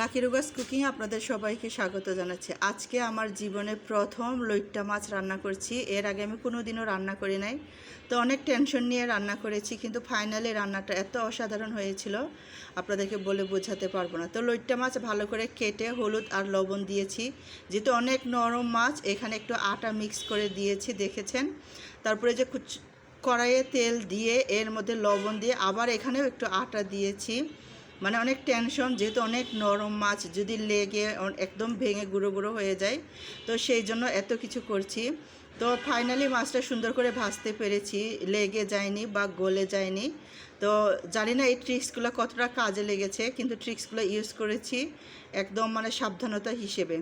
Lucky রুগাস cooking আপনাদের সবাইকে স্বাগত জানাচ্ছি। আজকে আমার জীবনে প্রথম লইট্টা মাছ রান্না করছি। এর আগে আমি কোনো দিনও রান্না করি নাই। তো অনেক টেনশন নিয়ে রান্না করেছি, কিন্তু ফাইনালি রান্নাটা এত অসাধারণ হয়েছিল, আপনাদেরকে বলে বোঝাতে পারব না। তো লইট্টা মাছ ভালো করে কেটে হলুদ আর লবণ দিয়েছি। যেহেতু অনেক নরম মাছ, এখানে একটু আটা মিক্স করে দিয়েছি, দেখেছেন? তারপরে যে কড়াইয়ে তেল দিয়ে এর মধ্যে লবণ দিয়ে আবার এখানেও একটু আটা দিয়েছি। মানে অনেক টেনশন যেহেতু অনেক নরম মাছ, যদি লেগে একদম ভেঙে গুঁড়ো গুঁড়ো হয়ে যায়, তো সেই জন্য এত কিছু করছি। তো ফাইনালি মাছটা সুন্দর করে ভাজতে পেরেছি, লেগে যায়নি বা গলে যায়নি। তো জানি না এই ট্রিক্সগুলো কতটা কাজে লেগেছে, কিন্তু ট্রিক্সগুলো ইউজ করেছি একদম মানে সাবধানতা হিসেবে।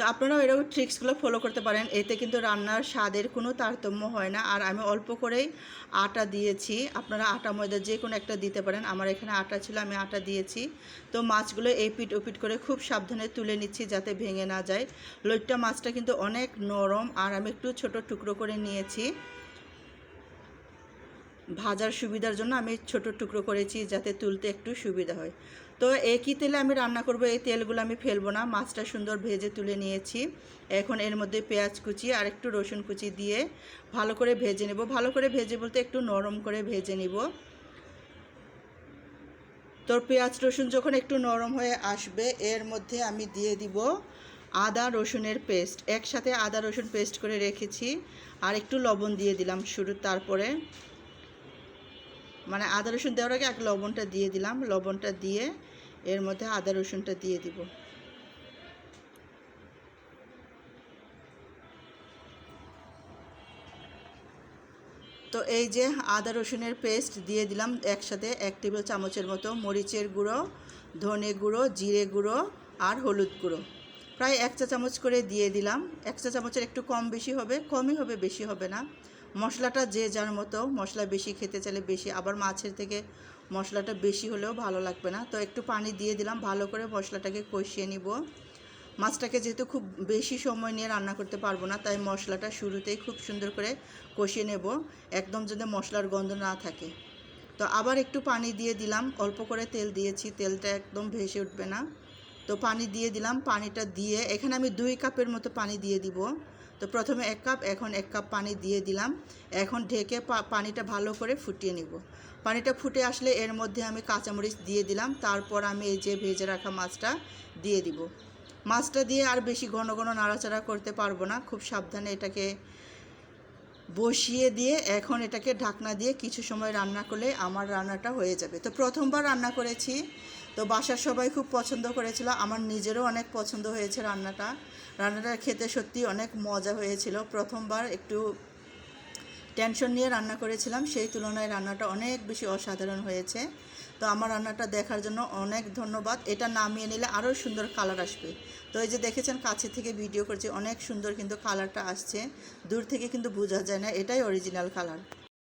তো আপনারাও এরকম ট্রিক্সগুলো ফলো করতে পারেন। এতে কিন্তু রান্নার স্বাদের কোনো তারতম্য হয় না। আর আমি অল্প করেই আটা দিয়েছি। আপনারা আটা ময়দা যে কোনো একটা দিতে পারেন। আমার এখানে আটা ছিল, আমি আটা দিয়েছি। তো মাছগুলো এপিট ওপিট করে খুব সাবধানে তুলে নিচ্ছি যাতে ভেঙে না যায়। লইট্টা মাছটা কিন্তু অনেক নরম। আর আমি একটু ছোট টুকরো করে নিয়েছি। ভাজার সুবিধার জন্য আমি ছোট টুকরো করেছি যাতে তুলতে একটু সুবিধা হয়। তো একই তেলে আমি রান্না করব, এই তেলগুলো আমি ফেলব না। মাছটা সুন্দর ভেজে তুলে নিয়েছি। এখন এর মধ্যে পেঁয়াজ কুচি আর একটু রসুন কুচি দিয়ে ভালো করে ভেজে নেব। ভালো করে ভেজে বলতে একটু নরম করে ভেজে নিব। তো পেঁয়াজ, রসুন যখন একটু নরম হয়ে আসবে, এর মধ্যে আমি দিয়ে দিব আদা, রসুনের পেস্ট। একসাথে আদা, রসুন পেস্ট করে রেখেছি। আর একটু লবণ দিয়ে দিলাম শুরু, তারপরে মানে আদা রসুন দেওয়ার আগে এক লবণটা দিয়ে দিলাম। লবণটা দিয়ে এর মধ্যে আদা রসুনটা দিয়ে দিব। তো এই যে আদা রসুনের পেস্ট দিয়ে দিলাম একসাথে এক টেবিল চামচের মতো মরিচের গুঁড়ো, ধনে গুঁড়ো, জিরে গুঁড়ো আর হলুদ গুঁড়ো। প্রায় এক চা চামচ করে দিয়ে দিলাম। এক চা চামচের একটু কম বেশি হবে, কমই হবে, বেশি হবে না। মশলাটা যে যার মতো, মশলা বেশি খেতে চাইলে বেশি, আবার মাছের থেকে মশলাটা বেশি হলেও ভালো লাগবে না। তো একটু পানি দিয়ে দিলাম, ভালো করে মশলাটাকে কষিয়ে নিব। মাছটাকে যেহেতু খুব বেশি সময় নিয়ে রান্না করতে পারব না, তাই মশলাটা শুরুতেই খুব সুন্দর করে কষিয়ে নেব, একদম যদি মশলার গন্ধ না থাকে। তো আবার একটু পানি দিয়ে দিলাম, অল্প করে তেল দিয়েছি, তেলটা একদম ভেসে উঠবে না। তো পানি দিয়ে দিলাম, পানিটা দিয়ে এখানে আমি দুই কাপের মতো পানি দিয়ে দিব। তো প্রথমে এক কাপ, এখন এক কাপ পানি দিয়ে দিলাম। এখন ঢেকে পানিটা ভালো করে ফুটিয়ে নিব। পানিটা ফুটে আসলে এর মধ্যে আমি কাঁচামরিচ দিয়ে দিলাম। তারপর আমি এই যে ভেজে রাখা মাছটা দিয়ে দিব। মাছটা দিয়ে আর বেশি ঘন ঘন নাড়াচাড়া করতে পারব না। খুব সাবধানে এটাকে বসিয়ে দিয়ে এখন এটাকে ঢাকনা দিয়ে কিছু সময় রান্না করলে আমার রান্নাটা হয়ে যাবে। তো প্রথমবার রান্না করেছি। তো বাসার সবাই খুব পছন্দ করেছিল। আমার নিজেরও অনেক পছন্দ হয়েছে রান্নাটা। রান্নাটা খেতে সত্যি অনেক মজা হয়েছিল। প্রথমবার একটু টেনশন নিয়ে রান্না করেছিলাম। সেই তুলনায় রান্নাটা অনেক বেশি অসাধারণ হয়েছে। তো আমার রান্নাটা দেখার জন্য অনেক ধন্যবাদ। এটা নামিয়ে নিলে আরও সুন্দর কালার আসবে। তো এই যে দেখেছেন, কাছে থেকে ভিডিও করছি, অনেক সুন্দর কিন্তু কালারটা আসছে। দূর থেকে কিন্তু বোঝা যায় না, এটাই অরিজিনাল কালার